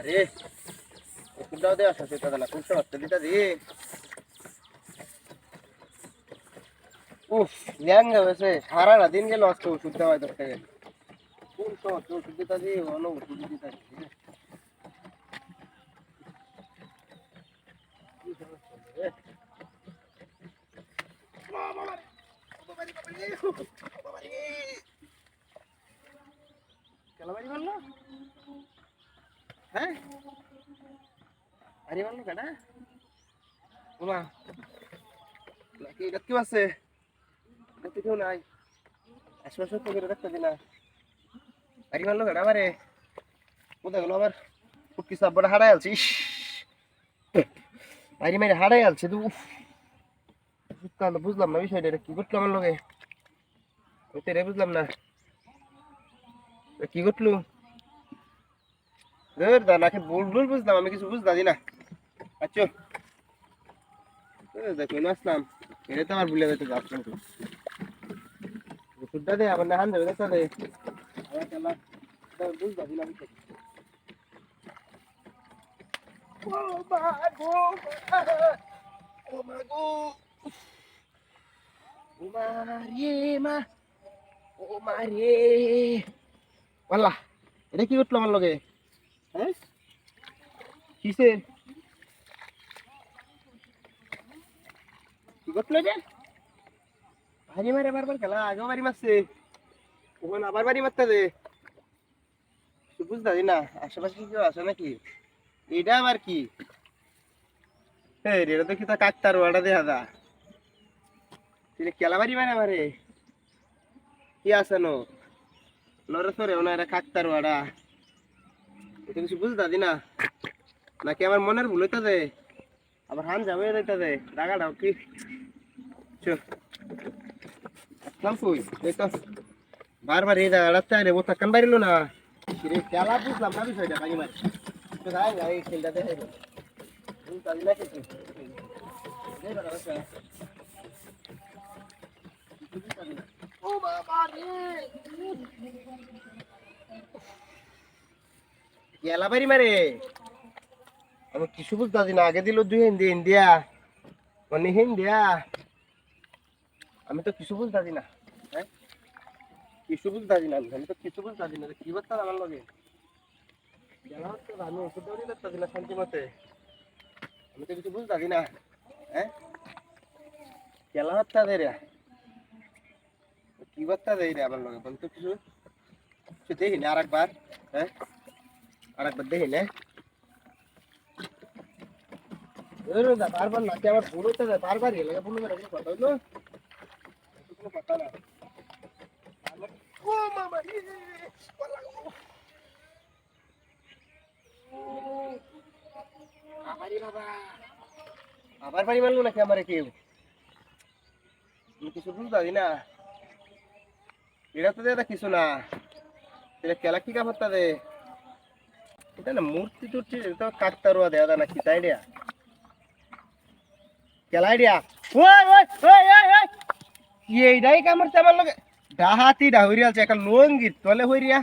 আরে, ওষুধটাও দেওয়া শেষ হইতে না কোন সময় দিটা দি। উফ ল্যাঙ্গা হয়েছে। সারাটা দিন গেল আজকে ওষুধ দেওয়া ধরতে গেলে কোন সময় ওষুধ দিতে দি অন্য ওষুধ দিতে দি। কি সমস্যা আরে মারলো কেডা ওমা। নাকি এটা কি আছে? দেখতে কেউ নাই। আশেপাশে তো করে দেখতে দিনা আরে মারলো কেডা আমারে। কোথায় গেলো আবার? ফুটকি সাব্বটা হারাই আলছি আরে মেরে হারাই আলছে তো, উফ। বুঝলাম না বিষয়টা, এটা কি করল আমার তো বুঝলাম না। কি করলু ধর দানাকে ভুল ভুল বুঝলাম, আমি কিছু বুঝলাম না আচ্ছা। দেখো আসলাম। এটা তো আমার ভুলে যেতে আসলাম তো দে, আবার না হান দেবে দেখতে দে। আবার চালা বুঝলাম না, আমি ও মা গো। ও মা গো। ও মা রে মা। ও মা রে। ওয়াল্লাহ, এটা কি করল আমার লগে? হ্যাঁ? কিসে? কি করল এটা ভারি মারে বারবার খেলা আগেও বাড়ি মারছে। ওখানে আবার বাড়ি মারতে দে। বুঝতে না আশেপাশে কেউ আছে নাকি? এটা আবার কি? রে, এটা তো কি তা কাকতার ওয়াটা দেখা দা তুই কেলাবাড়ি মানে মারে কি আছে নো? লড়ে সরে ওনারা কাকতার ওয়াডা এটা কিছু বুঝতে না। নাকি আমার মনের ভুল হইতে দে আবার হান যাবে দে ডাকাটাও কি? বারবার এই জায়গাটা চাইলে ও থাকান বাড়িল না। খেলা বুঝলাম না বিষয়টা ভাই। মারি এই খেলটা দেখে না। কিছু এই বেটা, বেটা। কিছু বুঝতে দি না। ও বাবা রে! গেলা বাড়ি মারে। আমি কিছু বুঝতে না, আগে দিল দুই হিন্দি ইন্ডিয়া মানে হিন্দিয়া। আমি তো কিছু বুঝতে না হ্যাঁ? কিছু বুঝতে না, আমি তো কিছু বুঝতে না কি করতে আমার লগে? আমি শান্তি মতে। আমি তো কিছু বুঝতে না হ্যাঁ? গেলা হত্যা দেয় রে। কি করতে দেয় রে আমার লগে? বল তো কিছু। দেখি না আরেকবার হ্যাঁ? আরেকবার দেখি না। বারবার নাকি আবার ভুল হতে যায়, বারবার এলে ভুল করে কথা হইল। না ও মামা আবার বাড়ি মারলো নাকি আমারে কেউ? কিছু বুঝতে না। এটা তো দাদা কিছু না। এটা কেলা কি কাপড়টা দে এটা মূর্তি টুর্তি তো কাকতারুয়া দেয়া দা না কি তাই দেয়া কেলাই দিয়া ওই ওই ওই ওই এইটাই কামড়ছে আমার লগে। ডাহাতি ডাহরিয়াল একটা লঙ্গি তলে হইরিয়া।